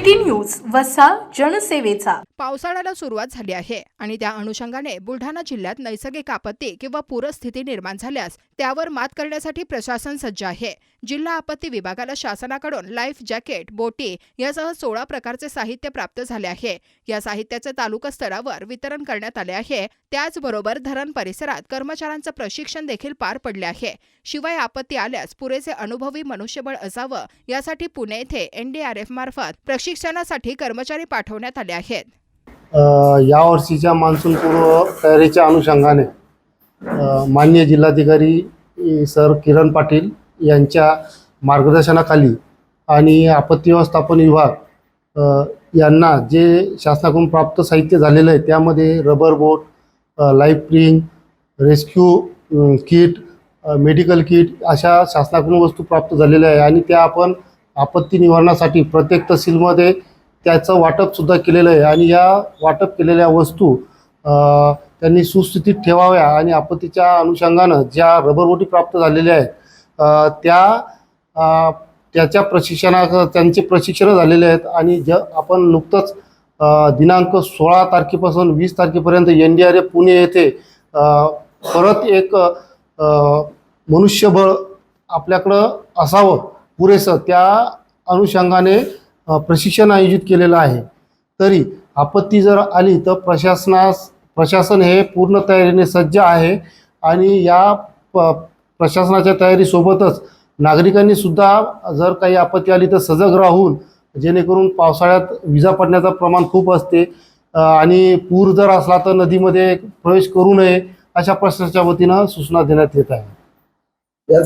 city news वसा जनसेवेचा. पावसाळ्याला सुरुवात झाली आहे आणि त्या अनुषंगाने बुलढाणा जिल्ह्यात नैसर्गिक आपत्ती किंवा पूरस्थिती निर्माण झाल्यास त्यावर मात करण्यासाठी प्रशासन सज्ज आहे. जिल्हा आपत्ती विभागाला शासनाकडून लाईफ जॅकेट बोटी यासह सोळा प्रकारचे साहित्य प्राप्त झाले आहे. या साहित्याचे तालुका स्तरावर वितरण करण्यात आले आहे. त्याचबरोबर धरण परिसरात कर्मचाऱ्यांचं प्रशिक्षण देखील पार पडले आहे. शिवाय आपत्ती आल्यास पुरेसे अनुभवी मनुष्यबळ असावं यासाठी पुणे येथे एनडीआरएफ मार्फत प्रशिक्षणासाठी कर्मचारी पाठवण्यात आले आहेत. यावर्षीच्या मान्सून पूर्व तयारीच्या अनुषंगाने मान्य माननीय जिल्हाधिकारी सर किरण पाटील यांच्या मार्गदर्शनाखाली आणि आपत्ती व्यवस्थापन विभाग यांना जे शासनाकडून प्राप्त साहित्य झालेलं आहे त्यामध्ये rubber boat life ring rescue kit medical kit अशा शासनाकडून वस्तू प्राप्त झालेल्या आहे आणि त्या आपण आपत्ती निवारणासाठी प्रत्येक तहसीलमध्ये त्याचं वाटपसुद्धा केलेलं आहे. आणि या वाटप केलेल्या वस्तू त्यांनी सुस्थितीत ठेवाव्या आणि आपत्तीच्या अनुषंगानं ज्या रबरबोटी प्राप्त झालेल्या आहेत त्या त्याच्या प्रशिक्षणा त्यांचे प्रशिक्षण झालेले आहेत. आणि ज आपण नुकतंच दिनांक सोळा तारखेपासून वीस तारखेपर्यंत N D R A Pune येथे परत एक मनुष्यबळ आपल्याकडं असावं. पुरेसं त्या अनुषंगाने प्रशिक्षण आयोजित केलेलं आहे. तरी आपत्ती जर आली तर प्रशासनास प्रशासन हे पूर्ण तयारीने सज्ज आहे आणि या प प्रशासनाच्या तयारीसोबतच नागरिकांनी सुद्धा जर काही आपत्ती आली तर सजग राहून जेणेकरून पावसाळ्यात विजा पडण्याचं प्रमाण खूप असते आणि पूर जर असला तर नदीमध्ये प्रवेश करू नये अशा प्रश्नाच्या वतीनं सूचना देण्यात येत आहे.